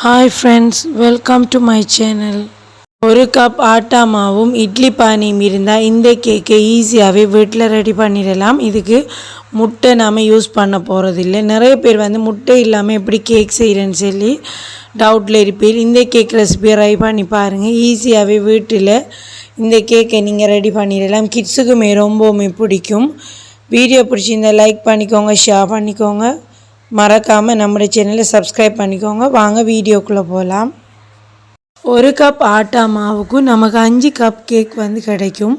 Hi friends welcome to my channel ஒரு cup atta மாவும் இட்லி பானியும் இருந்தால் இந்த கேக்கை ஈஸியாகவே வீட்டில் ரெடி பண்ணிடலாம். இதுக்கு முட்டை நாம் யூஸ் பண்ண போகிறதில்ல நிறைய பேர் வந்து முட்டை இல்லாமல் எப்படி கேக் செய்கிறேன்னு சொல்லி டவுட்டில் இருப்பீர். இந்த கேக் ரெசிபியை ட்ரை பண்ணி பாருங்கள் ஈஸியாகவே வீட்டில் இந்த கேக்கை நீங்கள் ரெடி பண்ணிடலாம். கிட்ஸுக்குமே ரொம்பவுமே பிடிக்கும். வீடியோ பிடிச்சிருந்தா லைக் பண்ணிக்கோங்க ஷேர் பண்ணிக்கோங்க. மறக்காமல் நம்முடைய சேனலை சப்ஸ்கிரைப் பண்ணிக்கோங்க. வாங்க வீடியோக்குள்ளே போகலாம் ஒரு கப் ஆட்டா மாவுக்கும் நமக்கு அஞ்சு கப் கேக் வந்து கிடைக்கும்.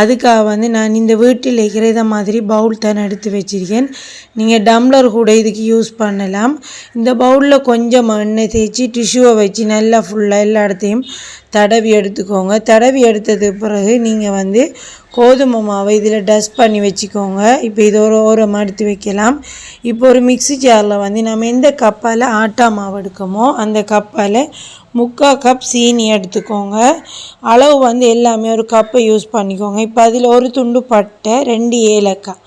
அதுக்காக வந்து நான் இந்த வீட்டில் இருக்கிற இதை மாதிரி பவுல் தான் எடுத்து வச்சுருக்கேன். நீங்கள் டம்ளர் கூட இதுக்கு யூஸ் பண்ணலாம். இந்த பவுலில் கொஞ்சம் எண்ணெய் தேய்ச்சி டிஷ்யூவை வச்சு நல்லா ஃபுல்லாக எல்லா இடத்தையும் தடவி எடுத்துக்கோங்க. தடவி எடுத்தது பிறகு நீங்கள் வந்து கோதுமை மாவை இதில் டஸ்ட் பண்ணி வச்சுக்கோங்க. இப்போ இது ஒரு ஓரமாக எடுத்து வைக்கலாம். இப்போ ஒரு மிக்ஸி ஜாரில் வந்து நம்ம எந்த கப்பால் ஆட்டா மாவு எடுக்கமோ அந்த கப்பால் முக்கால் கப் சீனி எடுத்துக்கோங்க. அளவு வந்து எல்லாமே ஒரு கப்பை யூஸ் பண்ணிக்கோங்க. இப்போ அதில் ஒரு துண்டு பட்டை ரெண்டு ஏலக்காய்.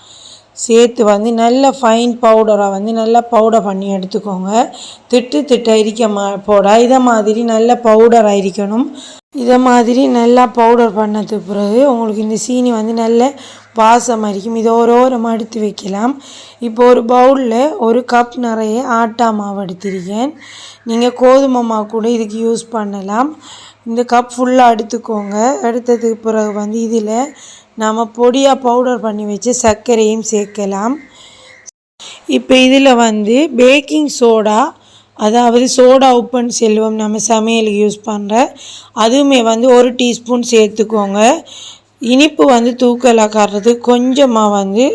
சேர்த்து வந்து நல்ல ஃபைன் பவுடராக வந்து நல்லா பவுடர் பண்ணி எடுத்துக்கோங்க. திட்டு திட்ட அரிக்க மா போட. இதை மாதிரி நல்ல பவுடர் அரிக்கணும் இதை மாதிரி நல்லா பவுடர் பண்ணதுக்கு பிறகு உங்களுக்கு இந்த சீனி வந்து நல்ல வாசம் அரிக்கும். இதை ஒரு ஓரமாக எடுத்து வைக்கலாம். இப்போ ஒரு பவுலில் ஒரு கப் நிறைய ஆட்டா மாவு எடுத்திருக்கேன். நீங்கள் கோதுமை மாவு கூட இதுக்கு யூஸ் பண்ணலாம். இந்த கப் ஃபுல்லாக எடுத்துக்கோங்க. எடுத்ததுக்கு பிறகு வந்து இதில் நாம் பொடியாக பவுடர் பண்ணி வச்சு சர்க்கரையும் சேர்க்கலாம். இப்போ இதில் வந்து பேக்கிங் சோடா அதாவது சோடா உப்புன்னு செல்வம் நம்ம சமையலுக்கு யூஸ் பண்ணுற அதுவுமே வந்து ஒரு டீஸ்பூன் சேர்த்துக்கோங்க. இனிப்பு வந்து தூக்கலாக காட்டுறது கொஞ்சமாக வந்து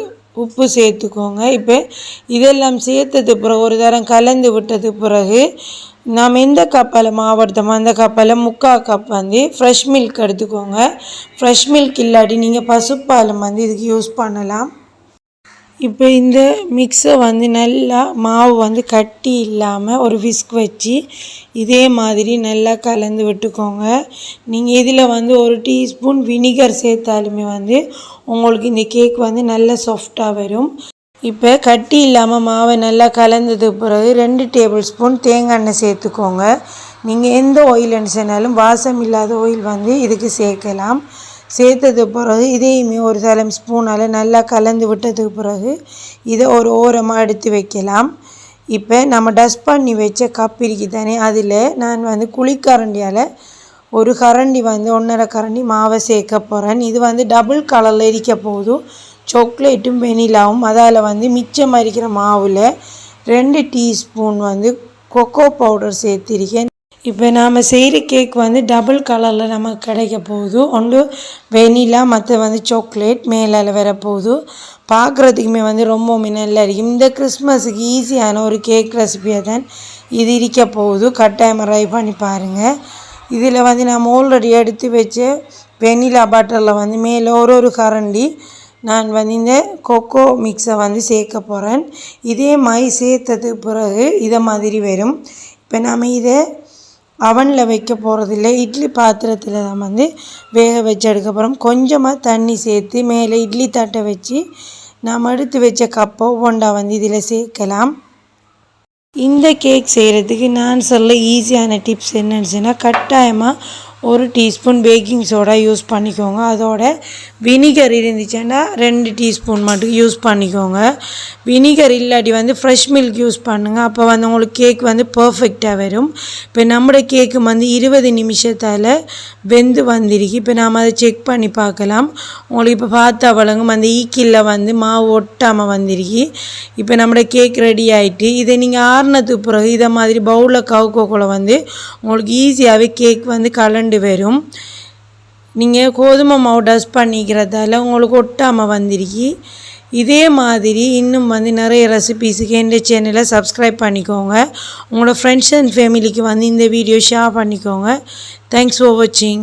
உப்பு சேர்த்துக்கோங்க. இப்போ இதெல்லாம் சேர்த்தது பிறகு ஒரு தரம் கலந்து விட்டது பிறகு நாம் எந்த கப்பில் மாவட்டமாக அந்த கப்பில் முக்கால் கப் வந்து ஃப்ரெஷ் மில்க் எடுத்துக்கோங்க. ஃப்ரெஷ் மில்க் இல்லாட்டி நீங்கள் பசுப்பாலும் வந்து இதுக்கு யூஸ் பண்ணலாம். இப்போ இந்த மிக்ஸை வந்து நல்லா மாவு வந்து கட்டி இல்லாமல் ஒரு விஸ்க் வச்சு இதே மாதிரி நல்லா கலந்து விட்டுக்கோங்க. நீங்கள் இதில் வந்து ஒரு டீஸ்பூன் வினிகர் சேர்த்தாலுமே வந்து உங்களுக்கு இந்த கேக் வந்து நல்ல சாஃப்டாக வரும். இப்போ கட்டி இல்லாமல் மாவை நல்லா கலந்தது பிறகு ரெண்டு டேபிள் ஸ்பூன் தேங்காய் எண்ணெய் சேர்த்துக்கோங்க. நீங்கள் எந்த ஆயில் எண்ணெய்னாலும் வாசம் இல்லாத ஆயில் வந்து இதுக்கு சேர்க்கலாம். சேர்த்தது பிறகு இதையுமே ஒரு தலம் ஸ்பூனால் நல்லா கலந்து விட்டதுக்கு பிறகு இதை ஒரு ஓரமாக எடுத்து வைக்கலாம். இப்போ நம்ம டஸ்ட் பண்ணி வச்ச கப் இருக்கு தானே அதில் நான் வந்து குழிக்கரண்டியால் ஒரு கரண்டி வந்து ஒன்றரை கரண்டி மாவை சேர்க்க போகிறேன் இது வந்து டபுள் கலரில் இருக்க போதும். சாக்லேட்டும் வெனிலாவும் அதால் வந்து மிச்சம் அரிக்கிற மாவில் ரெண்டு டீஸ்பூன் வந்து கொக்கோ பவுடர் சேர்த்திருக்கேன். இப்போ நாம் செய்கிற கேக் வந்து டபுள் கலரில் நமக்கு கிடைக்க போகுது. ஒன்று வெனிலா மற்ற வந்து சாக்லேட் மேலே வர பார்க்குறதுக்குமே வந்து ரொம்ப நல்லா இருக்கும் இந்த கிறிஸ்மஸுக்கு ஈஸியான ஒரு கேக் ரெசிபியாக தான் இது இருக்க போகுது. கட்டாயம் ட்ரை பண்ணி பாருங்கள் இதில் வந்து நம்ம ஆல்ரெடி எடுத்து வச்சு வெனிலா பட்டரில் வந்து மேலே ஒரு ஒரு கரண்டி நான் வந்து இந்த கொக்கோ மிக்ஸை வந்து சேர்க்க போகிறேன் இதே மாதிரி சேர்த்தது பிறகு இதை மாதிரி வரும். இப்போ நாம் இதை அவனில் வைக்க போகிறதில்ல இட்லி பாத்திரத்தில் தான் வந்து வேக வச்சு எடுக்க போகிறோம் கொஞ்சமாக தண்ணி சேர்த்து மேலே இட்லி தட்டை வச்சு நாம் எடுத்து வச்ச கப்போ போண்டா வந்து இதில் சேர்க்கலாம். இந்த கேக் செய்கிறதுக்கு நான் சொல்ல ஈஸியான டிப்ஸ் என்னன்னு சொன்னால் கட்டாயமாக ஒரு டீஸ்பூன் பேக்கிங் சோடா யூஸ் பண்ணிக்கோங்க. அதோட வினிகர் இருந்துச்சுன்னா ரெண்டு டீஸ்பூன் மட்டும் யூஸ் பண்ணிக்கோங்க. வினிகர் இல்லாட்டி வந்து ஃப்ரெஷ் மில்க் யூஸ் பண்ணுங்கள் அப்போ வந்து உங்களுக்கு கேக் வந்து பர்ஃபெக்டாக வரும். இப்போ நம்மளோட கேக்கு வந்து இருபது நிமிஷத்தால் வெந்து வந்திருக்கு. இப்போ நாம் அதை செக் பண்ணி பார்க்கலாம். உங்களுக்கு இப்போ பார்த்தா வழங்கும் அந்த ஈக்கில் வந்து மாவு ஒட்டாமல் வந்திருக்கு. இப்போ நம்மளோட கேக் ரெடி ஆகிட்டு இதை நீங்கள் ஆறுனத்துக்கு பிறகு இதை மாதிரி பவுலில் கவுக்கோக்குள்ள வந்து உங்களுக்கு ஈஸியாகவே கேக் வந்து கலண்டு ரெண்டு பேரும். நீங்கள் கோதுமை மாவு டஸ்ட் பண்ணிக்கிறதால உங்களுக்கு ஒட்டாமல் வந்திருக்கி. இதே மாதிரி இன்னும் வந்து நிறைய ரெசிபீஸுக்கு எந்த சேனலை சப்ஸ்கிரைப் பண்ணிக்கோங்க. உங்களோட ஃப்ரெண்ட்ஸ் அண்ட் ஃபேமிலிக்கு வந்து இந்த வீடியோ ஷேர் பண்ணிக்கோங்க. தேங்க்ஸ் ஃபார் வாட்சிங்